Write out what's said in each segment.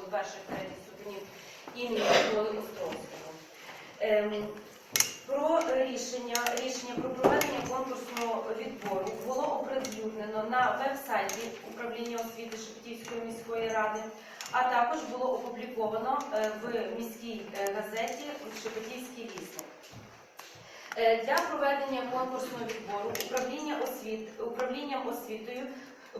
школи перших третіх ступенів імені Миколи Островського. Ем, Про рішення, рішення про проведення конкурсного відбору було оприлюднено на веб-сайті управління освіти Шепетівської міської ради, а також було опубліковано е, в міській е, газеті Шепетівський вісник. Е, Для проведення конкурсного відбору управління освіт, управлінням освітою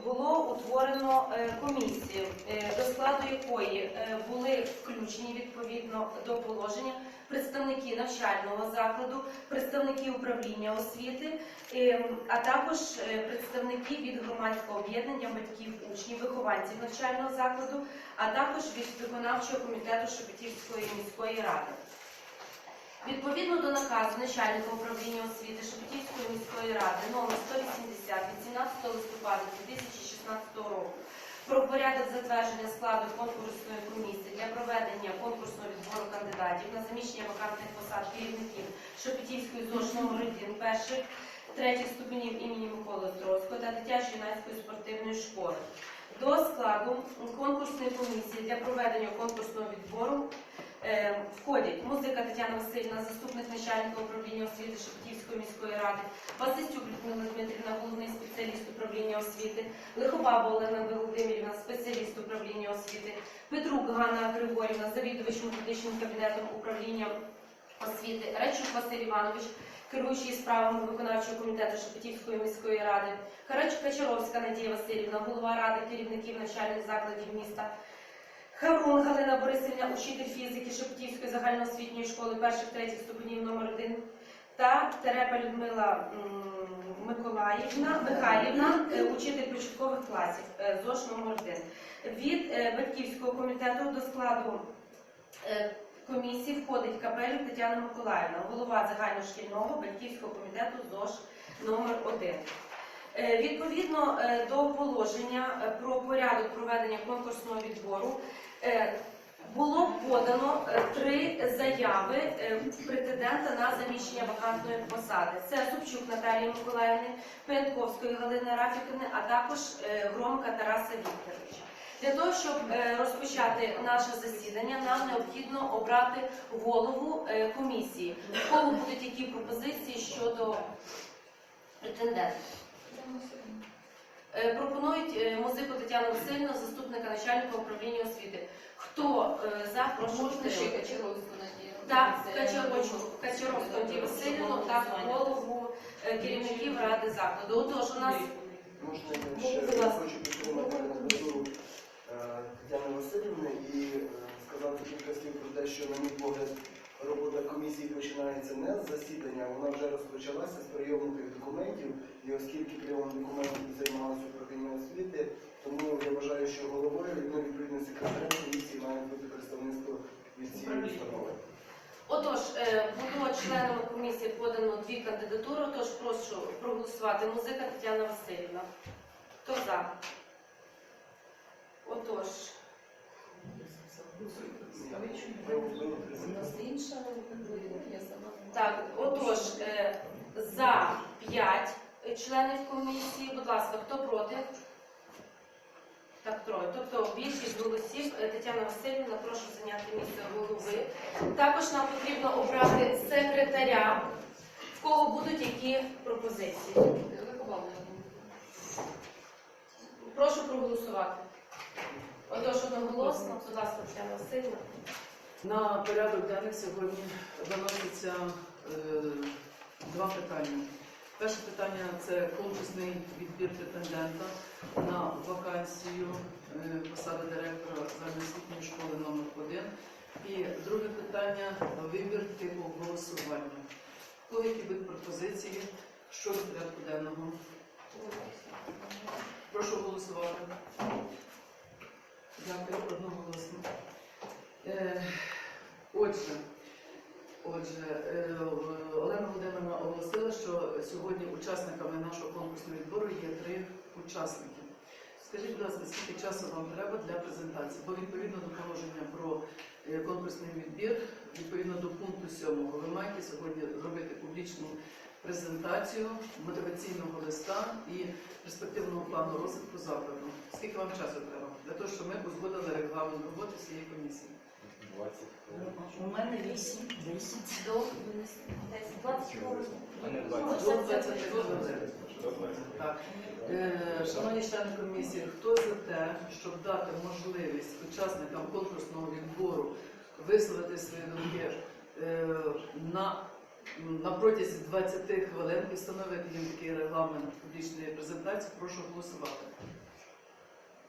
було утворено е, комісію, е, до складу якої е, були включені відповідно до положення представники навчального закладу, представники управління освіти, е, а також представники від громадського об'єднання батьків учнів, вихованців навчального закладу, а також від виконавчого комітету Шепетівської міської ради. Відповідно до наказу начальника управління освіти Шепетівської міської ради номер 180 від 17 листопада 2016 року про порядок затвердження складу конкурсної комісії для проведення конкурсного відбору кандидатів на заміщення вакантних посад керівників Шепетівської ЗОЖ номер 1 перших третіх ступенів імені Миколи Острозького та дитячо-юнацької спортивної школи. До складу конкурсної комісії для проведення конкурсного відбору Входять музика Тетяна Васильівна, заступник начальника управління освіти Шепетівської міської ради, Васистюк Людмила Дмитрівна, головний спеціаліст управління освіти, Лихобаба Олена Володимирівна, спеціаліст управління освіти, Петрук Ганна Григорівна, завідувач методичним кабінетом управління освіти, Речук Василь Іванович, керуючий справами виконавчого комітету Шепетівської міської ради, Карач Качаровська Надія Васильівна, голова ради керівників навчальних закладів міста. Хаврун Галина Борисівна, учитель фізики Шепетівської загальноосвітньої школи перших третіх ступенів номер 1 та Терепа Людмила Миколаївна Михайлівна, е, учитель початкових класів е, ЗОШ номер 1 Від е, батьківського комітету до складу комісії входить Капелюк Тетяна Миколаївна, голова загальношкільного батьківського комітету ЗОШ номер 1 Е, Відповідно до положення про порядок проведення конкурсного відбору було подано е, три заяви е, претендента на заміщення вакантної посади. Це Собчук Наталії Миколаївни, Пенковської Галини Рафіківни, а також е, Громка Тараса Вікторовича. Для того, щоб е, розпочати наше засідання, нам необхідно обрати голову е, комісії. В кого будуть які пропозиції щодо претендентів? Е, Пропонують е, музику Тетяну Васильівну, заступника начальника управління освіти. Хто е, за прошу? Так, Качаровську Качаровську Надію Васильівну та голову керівників ради закладу. Отож, у нас Можна я ще хочу підтримати кандидатуру Тетяни Васильівни і сказати кілька слів про те, що, на мій погляд, робота комісії починається не з засідання, вона вже розпочалася з прийому тих документів, і оскільки прийомом документів займалося управління освіти, тому я вважаю, що головою ну, відповідно секретарем комісії має бути представництво від цієї установи. Отож, е, було членами комісії подано дві кандидатури, тож прошу проголосувати. Музика Тетяна Васильівна. Хто за? Отож, так, отож, е, за 5 членів комісії. Будь ласка, хто проти? Так, троє. Тобто більшість голосів Е, Тетяна Васильівна, прошу зайняти місце голови. Також нам потрібно обрати секретаря. В кого будуть які пропозиції? Прошу проголосувати. Отож, одноголосно, будь ласка, Тетяна Васильівна. На порядок денний сьогодні виноситься е, два питання. Перше питання це конкурсний відбір претендента на вакансію е, посади директора загальноосвітньої школи номер 1 І друге питання вибір типу голосування. Кого які будуть пропозиції щодо порядку денного? Прошу голосувати. Дякую, одноголосно. Е, Отже, отже, сьогодні учасниками нашого конкурсного відбору є три учасники. Скажіть, будь ласка, скільки часу вам треба для презентації? Бо відповідно до положення про е, конкурсний відбір, відповідно до пункту 7, ви маєте сьогодні зробити публічну презентацію мотиваційного листа і перспективного плану розвитку закладу. Скільки вам часу треба? Для того, щоб ми узгодили регламент роботи цієї комісії? 20 У мене 8, 10. До 20 хвилин. А не До 20. 20 хвилин. Так. Е, Шановні члени комісії, хто за те, щоб дати можливість учасникам конкурсного відбору висловити свої думки е, на, на протязі 20 хвилин і встановити їм такий регламент публічної презентації, прошу голосувати.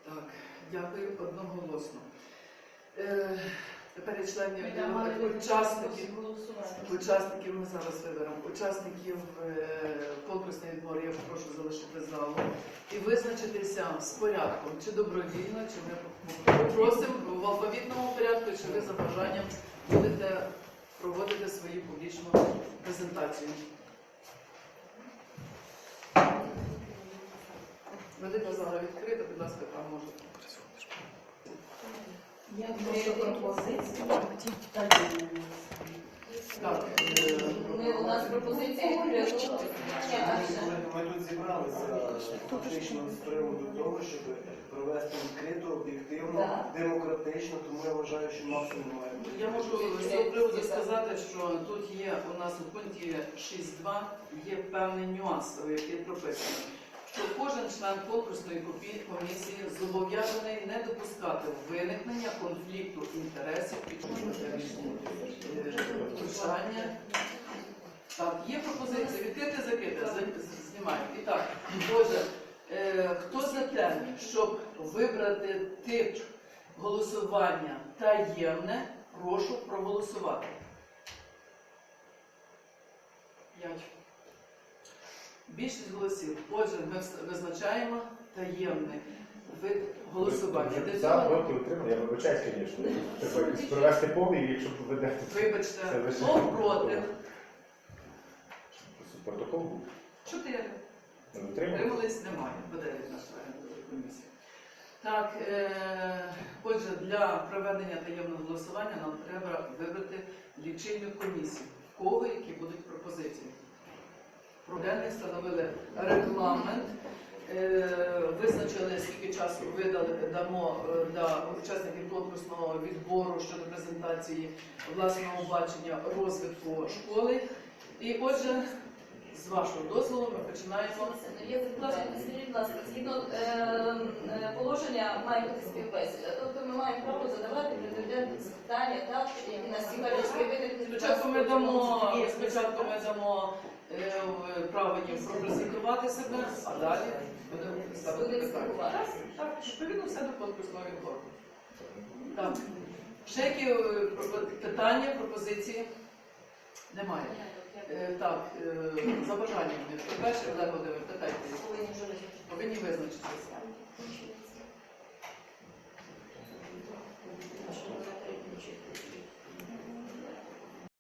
Так, дякую одноголосно. Е, Тепер членів учасників. Учасників ми зараз виберемо. Учасників е, конкурсний відбор я попрошу залишити залу і визначитися з порядком, чи добровільно, чи ми попросимо в алфавітному порядку, чи ви за бажанням будете проводити свою публічну презентацію. Велика зала відкрита, будь ласка, там можете. Я прошу пропозицію. Так, е, Ми у нас пропозиції відкрито. Ми, тут зібралися фактично з приводу того, щоб провести відкрито, об'єктивно, демократично, тому я вважаю, що максимум має бути. Я можу з цього приводу сказати, що тут є у нас у пункті 6.2 є певний нюанс, який прописаний, що кожен член конкурсної комісії зобов'язаний не допускати виникнення конфлікту інтересів під е, втручання. Так, є пропозиція відкрити закрити, знімаємо. І так, отже, е, хто за те, щоб вибрати тип голосування таємне, прошу проголосувати. П'ять. Більшість голосів. Отже, ми визначаємо таємний вид голосування. Для За, цього, проти. Я вибачаюсь, звісно. Треба якось провести повний, якщо ви ведете. Це вибачте, лише- хто проти? Протокол був. Чотири. Не? Утримались немає. Від нас комісії. Так, е, отже, для проведення таємного голосування нам треба вибрати лічильну комісію. В кого які будуть пропозиції? Проденні встановили регламент, е, визначили, скільки часу видали, дамо е, для учасників конкурсного відбору щодо презентації власного бачення розвитку школи. І отже, з вашого дозволу ми починаємо. Є запитання, скажіть, будь ласка, згідно е, положення має бути співбесіда. Тобто ми маємо право задавати президенту запитання, так, які нас цікавлять, що виникнуть під час Спочатку ми дамо, спочатку ми дамо е, в- пропрезентувати себе, а далі будемо ставити питання. Так, відповідно все до конкурсного відбору. Так. Ще які е, пропо- питання, пропозиції? Немає. Е, Так, е, за бажанням, перше, Олег Володимир, питайте. Повинні визначитися.